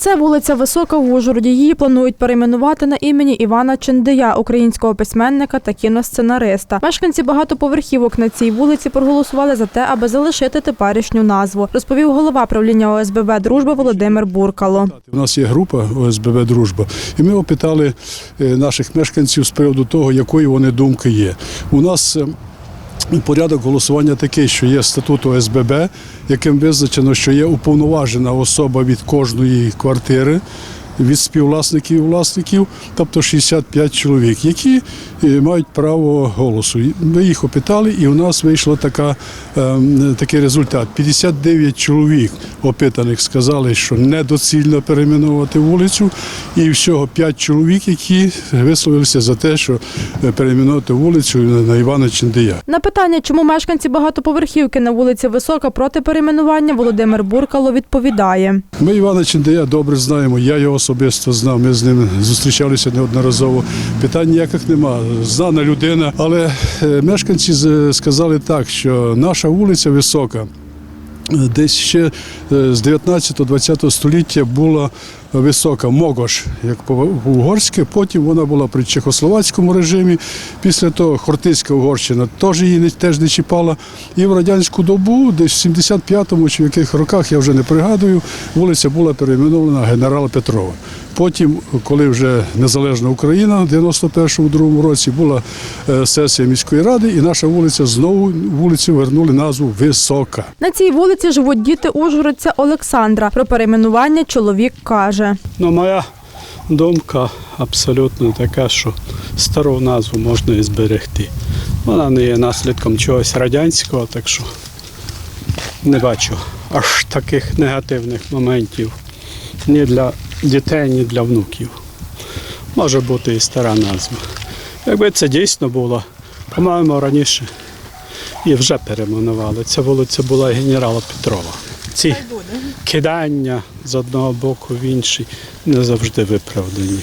Це вулиця Висока в Ужгороді. Її планують перейменувати на імені Івана Чендея, українського письменника та кіносценариста. Мешканці багатоповерхівок на цій вулиці проголосували за те, аби залишити теперішню назву, розповів голова правління ОСББ Дружба Володимир Буркало. У нас є група ОСББ Дружба, і ми опитали е, наших мешканців з приводу того, якої вони думки є. У нас е, порядок голосування такий, що є статут ОСББ, яким визначено, що є уповноважена особа від кожної квартири. Від співвласників і власників, тобто 65 чоловік, які е, мають право голосу. Ми їх опитали, і у нас вийшло така, ем, такий результат. 59 чоловік опитаних сказали, що недоцільно перейменувати вулицю, і всього 5 чоловік, які висловилися за те, що е, перейменувати вулицю на Івана Чендия. На питання, чому мешканці багатоповерхівки на вулиці Висока проти перейменування, Володимир Буркало відповідає. Ми Івана Чендия добре знаємо. Я його особисто знав. Ми з ним зустрічалися неодноразово. Питань ніяких нема. Знана людина. Але е, мешканці сказали так, що наша вулиця висока. Десь ще е, з 19-20 століття була висока Могош, як по-угорськи. Потім вона була при чехословацькому режимі. Після того Хортицька Угорщина теж її не, теж не чіпала. І в радянську добу, десь в 75-му чи в яких роках, я вже не пригадую, вулиця була перейменована генерала Петрова. Потім, коли вже незалежна Україна в 91-му році була е, сесія міської ради, і наша вулиця знову вулицю вернули назву Висока. На цій вулиці живуть діти ужгородця Олександра. Про перейменування чоловік каже. Ну, моя думка абсолютно така, що стару назву можна і зберегти. Вона не є наслідком чогось радянського, так що не бачу аж таких негативних моментів ні для дітей, ні для внуків. Може бути і стара назва. Якби це дійсно було, по-моєму, раніше і вже перейменували. Ця вулиця була генерала Петрова. Ці кидання з одного боку в інший не завжди виправдані.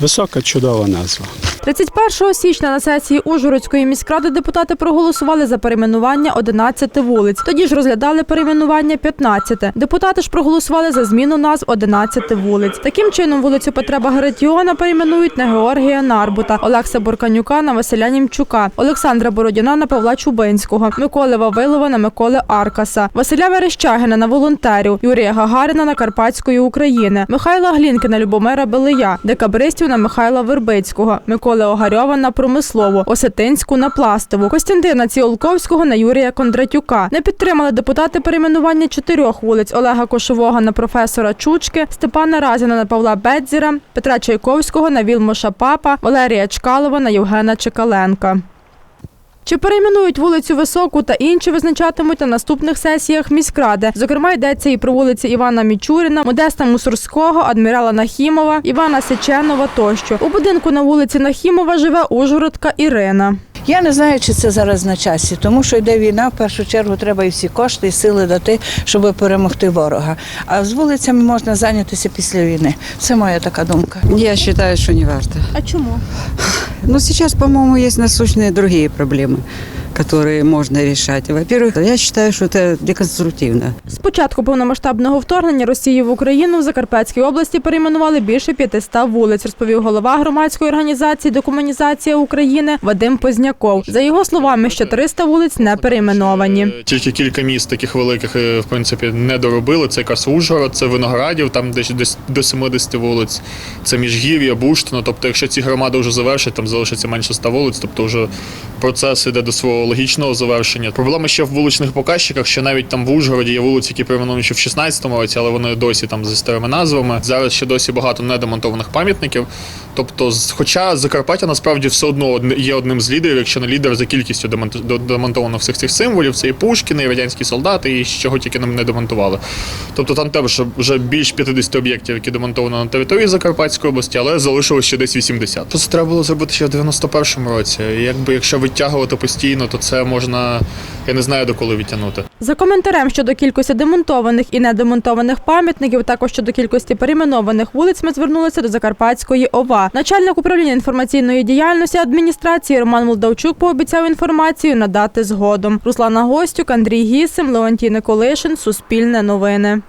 Висока чудова назва. 31 січня на сесії Ужгородської міськради депутати проголосували за перейменування 11 вулиць. Тоді ж розглядали перейменування 15. Депутати ж проголосували за зміну назв 11 вулиць. Таким чином, вулицю Петра Багратіона перейменують на Георгія Нарбута, Олекса Бурканюка на Василя Німчука, Олександра Бородіна на Павла Чубинського, Миколи Вавилова на Миколи Аркаса, Василя Верещагина на волонтерів, Юрія Гагарина на Карпатської України, Михайла Глінкина Любомира Белия, декабристів на Михайла Вербицького, Миколи Огарьова на промислову, Осетинську на пластову, Костянтина Ціолковського на Юрія Кондратюка. Не підтримали депутати перейменування чотирьох вулиць Олега Кошового на професора Чучки, Степана Разіна на Павла Бедзіра, Петра Чайковського на Вілмоша Папа, Валерія Чкалова на Євгена Чекаленка. Чи перейменують вулицю Високу та інші визначатимуть на наступних сесіях міськради. Зокрема, йдеться і про вулиці Івана Мічуріна, Модеста Мусорського, адмірала Нахімова, Івана Сеченова тощо. У будинку на вулиці Нахімова живе Ужгородка Ірина. Я не знаю, чи це зараз на часі, тому що йде війна. В першу чергу треба і всі кошти, і сили дати, щоб перемогти ворога. А з вулицями можна зайнятися після війни. Це моя така думка. Я вважаю, що не варто. А чому? Ну сейчас, по-моєму, є насущні інші проблемы, которые можно решать. Во-первых, я считаю, что это деконструктивно. З початку повномасштабного вторгнення Росії в Україну в Закарпатській області перейменували більше 500 вулиць, розповів голова громадської організації Декомунізація України Вадим Позняков. За його словами, ще 300 вулиць не перейменовані. Тільки кілька міст таких великих, е, в принципі, не доробили. Це якраз Ужгород, це Виноградів, там десь десь до 70 вулиць. Це Міжгір'я, Буштино. Тобто, якщо ці громади вже завершать, там залишиться менше 100 вулиць, тобто вже процес іде до свого логічного завершення. Проблема ще в вуличних показчиках, що навіть там в Ужгороді є вулиці, які перейменовані ще в 16-му році, але вони досі там зі старими назвами. Зараз ще досі багато недемонтованих пам'ятників. Тобто, хоча Закарпаття насправді все одно є одним з лідерів, якщо не лідер за кількістю демонт- до- демонтованих всіх цих символів, це і Пушкіни, і радянські солдати, і чого тільки нам не демонтували. Тобто там теж вже більш 50 об'єктів, які демонтовано на території Закарпатської області, але залишилось ще десь 80. То це треба було зробити ще в 91-му році. Якби якщо витягувати постійно, то це можна, я не знаю до коли відтягнути. За коментарем щодо кількості демонтованих і недемонтованих пам'ятників, також щодо кількості перейменованих вулиць, ми звернулися до Закарпатської ОВА. Начальник управління інформаційної діяльності адміністрації Роман Молдавчук пообіцяв інформацію надати згодом. Руслана Гостюк, Андрій Гісим, Леонтій Николишин, Суспільне новини.